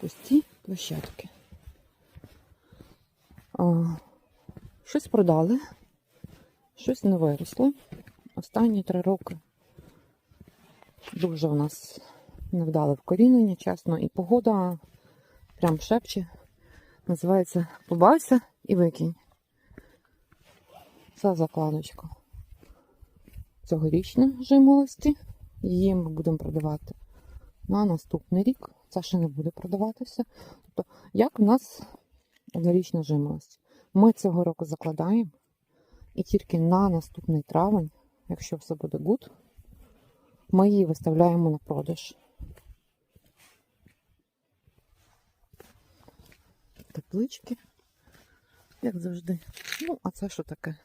пусті площадки. А, щось продали, щось не виросло. Останні три роки дуже у нас невдале вкорінення, чесно, і погода прям шепче. Називається Побався і викинь. Це закладочка цьогорічна жимолості. Її ми будемо продавати на наступний рік. Це ще не буде продаватися. Тобто, як в нас однорічна жимолость? Ми цього року закладаємо, і тільки на наступний травень, якщо все буде гуд, ми її виставляємо на продаж. Теплички, як завжди. Ну, а це що таке?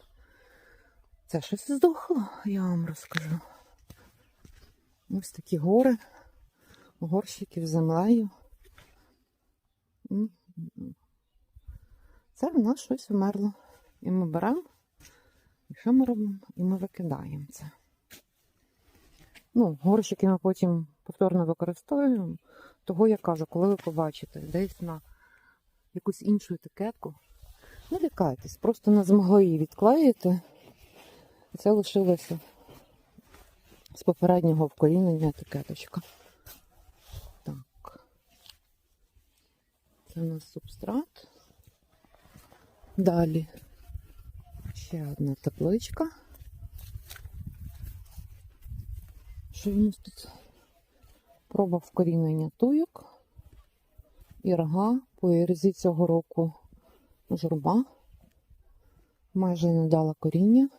Це щось здохло, я вам розкажу. Ось такі гори, горщиків землею. Це в нас щось вмерло. І ми беремо, і що ми робимо? І ми викидаємо це. Ну, горщики ми потім повторно використовуємо. Того я кажу, коли ви побачите десь на якусь іншу етикетку, не лякайтесь, просто не змогли її відклеїти. І це лишилося з попереднього вкорінення етикеточка. Це у нас субстрат. Далі ще одна тепличка. Що у нас тут? Проба вкорінення туйок. Ірга по ірзі цього року журба. Майже не дала коріння.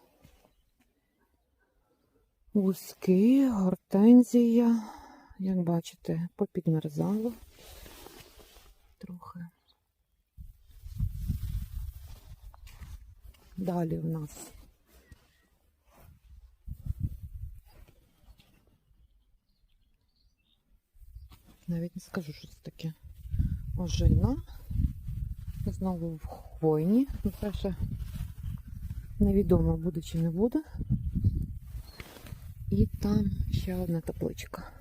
Вузки, гортензія, як бачите, попідмерзало трохи. Далі в нас навіть не скажу, що це таке ожина. Знову в хвойні. Ну, це ще невідомо буде чи не буде. І там ще одна табличка.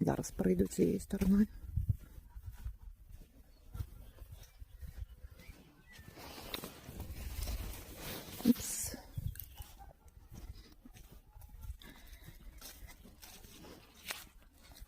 Зараз перейду цією стороною.